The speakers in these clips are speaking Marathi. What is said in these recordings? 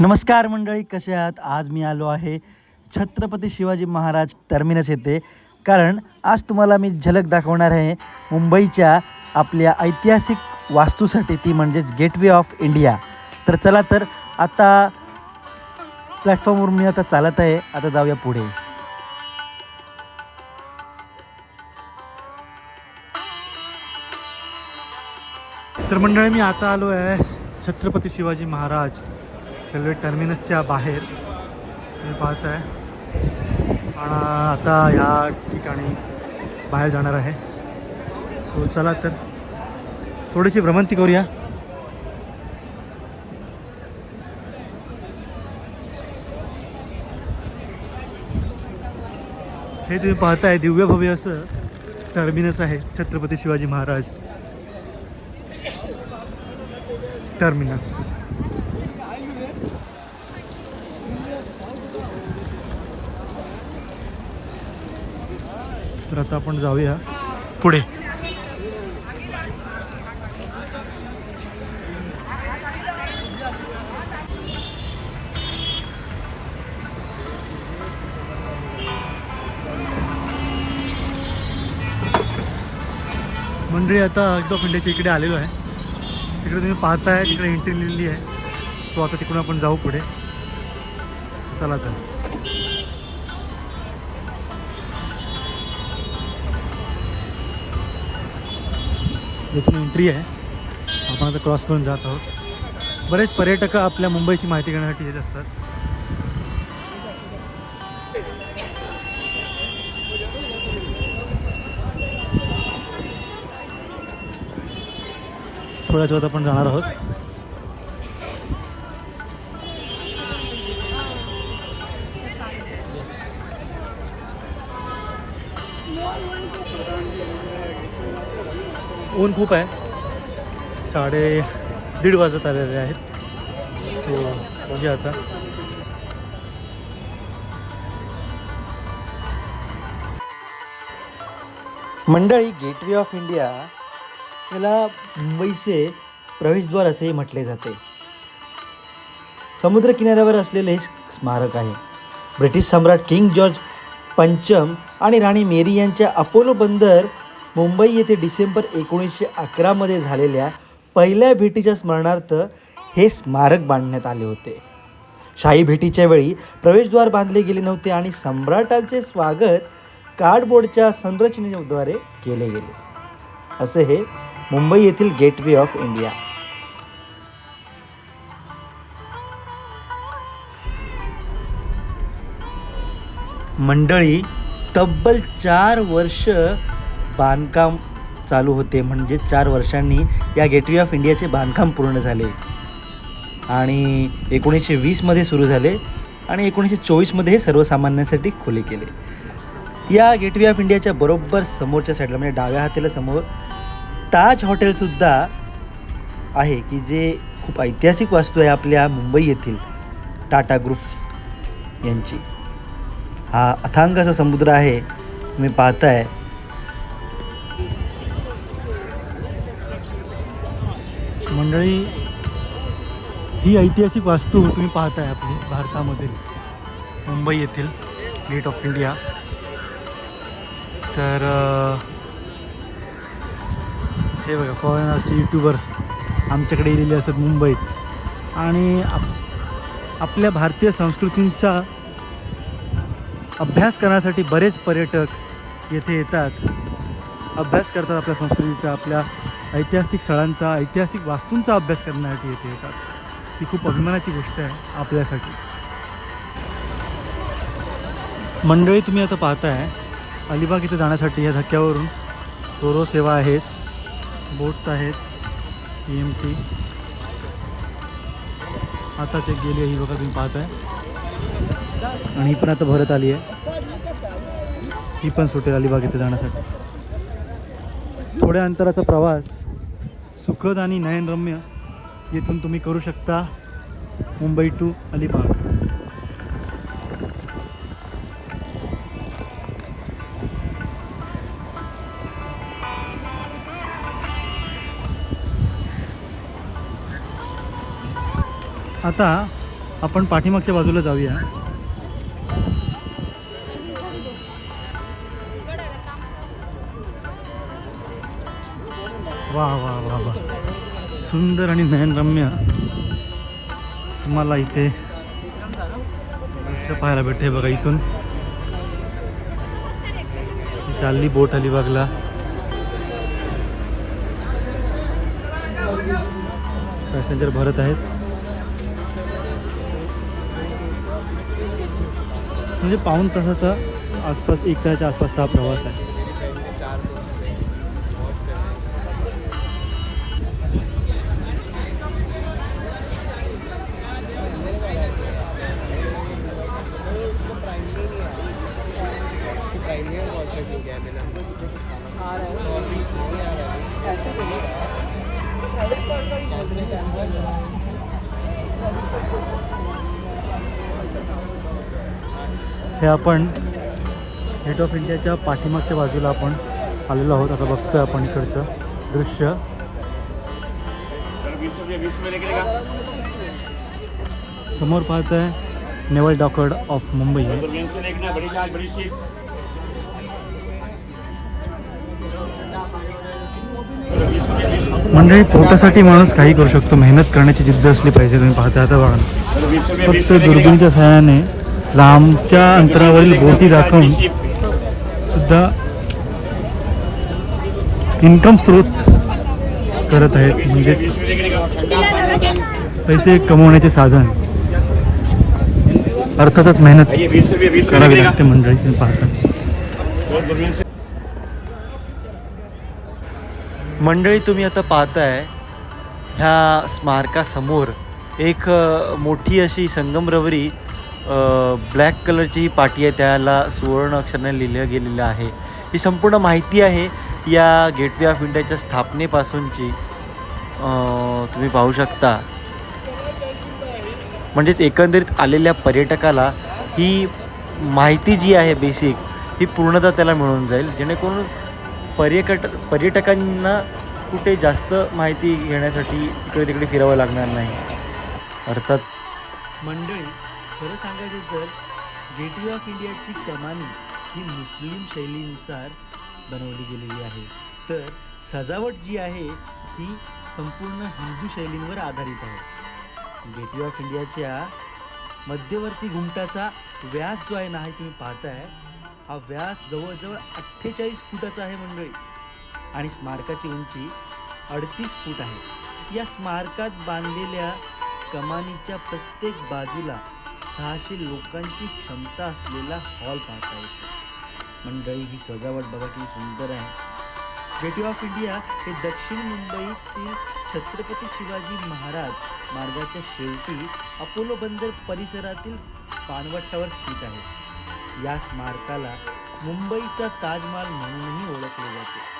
नमस्कार मंडळी कसे आहात? आज मी आलो आहे छत्रपती शिवाजी महाराज टर्मिनस येथे. कारण आज तुम्हाला मी झलक दाखवणार आहे मुंबईच्या आपल्या ऐतिहासिक वास्तूसाठी ती म्हणजेच गेटवे ऑफ इंडिया तर चला तर आता प्लॅटफॉर्मवर मी आता चालत आहे. आता जाऊया पुढे. तर मंडळी मी आता आलो आहे छत्रपती शिवाजी महाराज रेल्वे टर्मिनसच्या बाहेर. तुम्ही पाहत आहे आणि आता ह्या ठिकाणी बाहेर जाणार आहे. सो चला तर थोडीशी भ्रमंती करूया. हे तुम्ही पाहताय दिव्य भव्य असं टर्मिनस आहे छत्रपती शिवाजी महाराज. टर्मिनस. तर आता आपण जाऊया पुढे. मंडळी आता गेट ऑफ इकडे आलेलो आहे. तिकडे तुम्ही पाहताय तिकडे एंट्री लिहिली आहे. सो आता तिकडून आपण जाऊ पुढे. चला तर. याची एंट्री आहे. आपण आता क्रॉस करून जात आहोत. बरेच पर्यटक आपल्या मुंबईची माहिती घेण्यासाठी येत असतात. थोड्याच वेळात आपण जाणार आहोत. ऊन खूप आहे. साडे दीड वाजत आलेले आहेत. सो बघूया आता. मंडळी गेटवे ऑफ इंडिया याला मुंबईचे प्रवेशद्वार असेही म्हटले जाते. समुद्रकिनाऱ्यावर असलेले हे स्मारक आहे. ब्रिटिश सम्राट किंग जॉर्ज पंचम आणि राणी मेरी यांच्या अपोलो बंदर मुंबई येथे डिसेंबर एकोणीसशे अकरामध्ये झालेल्या पहिल्या भेटीच्या स्मरणार्थ हे स्मारक बांधण्यात आले होते. शाही भेटीच्या वेळी प्रवेशद्वार बांधले गेले नव्हते आणि सम्राटांचे स्वागत कार्डबोर्डच्या संरचनेद्वारे केले गेले. असे हे मुंबई येथील गेटवे ऑफ इंडिया. मंडळी तब्बल चार वर्ष बांधकाम चालू होते. म्हणजे चार वर्षांनी या गेटवे ऑफ इंडियाचे बांधकाम पूर्ण झाले. आणि एकोणीसशे वीसमध्ये सुरू झाले आणि एकोणीसशे चोवीसमध्ये हे सर्वसामान्यांसाठी खुले केले. या गेटवे ऑफ इंडियाच्या बरोबर समोरच्या साईडला म्हणजे डाव्या हाताला समोर ताज हॉटेलसुद्धा आहे की जे खूप ऐतिहासिक वास्तू आहे आपल्या मुंबई येथील. टाटा ग्रुप यांची. हा अथांग असा समुद्र आहे. तुम्ही पाहताय. मंडळी ही ऐतिहासिक वास्तू तुम्ही पाहताय आपली भारतामधील मुंबई येथील गेट ऑफ इंडिया तर हे बघा फॉरेनरचे यूट्यूबर आमच्याकडे येलेले असतात मुंबईत आणि आप आपल्या भारतीय संस्कृतींचा अभ्यास करण्यासाठी बरेच पर्यटक येथे येतात. अभ्यास करतात आपल्या संस्कृतीचा आपल्या ऐतिहासिक स्थळांचा ऐतिहासिक वास्तूंचा अभ्यास करण्यासाठी येथे येतात. ही खूप अभिमानाची गोष्ट आहे आपल्यासाठी. मंडळी तुम्ही आता पाहताय अलिबाग इथे जाण्यासाठी या धक्क्यावरून रोरो सेवा आहेत बोट्स आहेत पी एम टी आता ते गेली ही बघा तुम्ही पाहताय. आणि ही पण आता भरत आली आहे. ही पण सुटेल अलिबाग इथे जाण्यासाठी. थोड्या अंतराचा प्रवास सुखद आणि नयनरम्य येथून तुम्ही करू शकता मुंबई टू अलिबाग. आता आपण पाठीमागच्या बाजूला जाऊया. वा वा सुंदर आणि नयनरम्य तुम्हाला इथे दृश्य पाहायला भेटते बघा इथून. चालली बोट अलिबागला पॅसेंजर भरत आहेत. म्हणजे पाऊण तासाचा आसपास एक तासाच्या आसपासचा हा प्रवास आहे. हे आपण गेट ऑफ इंडियाच्या पाठीमागच्या बाजूला आपण आलेलो आहोत. आता बघतोय आपण इकडचं दृश्य. समोर पाहत आहे नेवल डॉकर्ड ऑफ मुंबई. मंडळी पोटासाठी माणूस काही करू शकतो. मेहनत करण्याची जिद्द असली पाहिजे. तुम्ही पाहता आता बघा. फक्त दुर्बिणच्या सहाय्याने लांबच्या अंतरावरील बोटी दाखवून सुद्धा इन्कम स्रोत करत आहेत. म्हणजे पैसे कमवण्याचे साधन. अर्थातच मेहनत करावी लागते मंडळी पाहता मंडळी तुम्ही आता पाहताय ह्या स्मारकासमोर एक मोठी अशी संगमरवरी ब्लॅक कलरची पाटी आहे त्याला सुवर्ण अक्षराने लिहिलं गेलेलं आहे. ही संपूर्ण माहिती आहे या गेटवे ऑफ इंडियाच्या स्थापनेपासूनची. तुम्ही पाहू शकता. म्हणजेच एकंदरीत आलेल्या पर्यटकाला ही माहिती जी आहे बेसिक ही पूर्णतः त्याला मिळून जाईल. जेणेकरून पर्यटक पर्यटकांना कुठे जास्त माहिती घेण्यासाठी इकडे तिकडे फिरावं लागणार नाही. अर्थात मंडळी खरं सांगायचं तर गेटवे ऑफ इंडियाची कमानी ही मुस्लिम शैलीनुसार बनवली गेलेली आहे. तर सजावट जी आहे ही संपूर्ण हिंदू शैलींवर आधारित आहे. गेटवे ऑफ इंडियाच्या मध्यवर्ती घुमटाचा व्यास जो आहे ना हे तुम्ही पाहताय हा व्यास जवळजवळ अठ्ठेचाळीस फुटाचा आहे मंडळी. आणि स्मारकाची उंची अडतीस फूट आहे. या स्मारकात बांधलेल्या कमानीच्या प्रत्येक बाजूला सहाशे लोकांची क्षमता असलेला हॉल पाहता येतो. मंडळी ही सजावट बघा किती सुंदर आहे. गेटवे ऑफ इंडिया हे दक्षिण मुंबईतील छत्रपती शिवाजी महाराज मार्गाच्या शेवटी अपोलो बंदर परिसरातील पानवट्टावर स्थित आहे. या स्मारकाला मुंबईचा ताजमहाल म्हणूनही ओळखले जाते.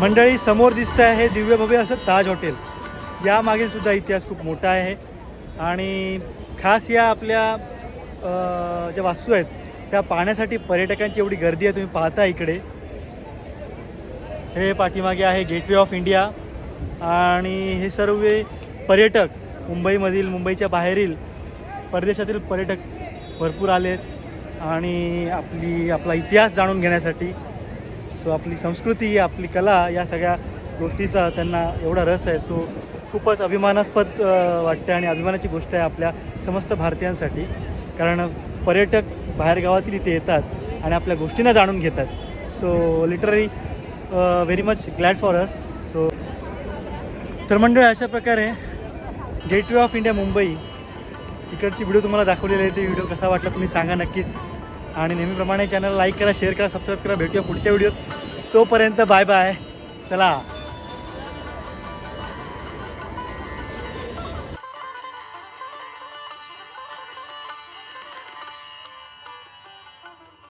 मंडळी समोर दिसतं आहे दिव्य भव्य असं ताज हॉटेल. यामागील सुद्धा इतिहास खूप मोठा आहे. आणि खास या आपल्या ज्या वास्तू आहेत त्या पाहण्यासाठी पर्यटकांची एवढी गर्दी आहे तुम्ही पाहता इकडे. हे पाठीमागे आहे गेटवे ऑफ इंडिया आणि हे सर्व पर्यटक मुंबईमधील मुंबईच्या बाहेरील परदेशातील पर्यटक भरपूर आलेत. आणि आपली आपला इतिहास जाणून घेण्यासाठी सो आपली संस्कृती आपली कला या सगळ्या गोष्टीचा त्यांना एवढा रस आहे. सो खूपच अभिमानास्पद वाटते आणि अभिमानाची गोष्ट आहे आपल्या समस्त भारतीयांसाठी. कारण पर्यटक बाहेरगावातील इथे येतात आणि आपल्या गोष्टींना जाणून घेतात. So literally very much glad for us so तर मंडळ अशा प्रकारे गेटवे ऑफ इंडिया मुंबई. इकडची व्हिडिओ तुम्हाला दाखवलेली आहे. ते व्हिडिओ कसा वाटला तुम्ही सांगा नक्कीच. आणि नेहमीप्रमाणे चॅनल लाईक करा शेअर करा सबस्क्राईब करा. भेटूया पुढच्या व्हिडिओत. तोपर्यंत बाय बाय. चला.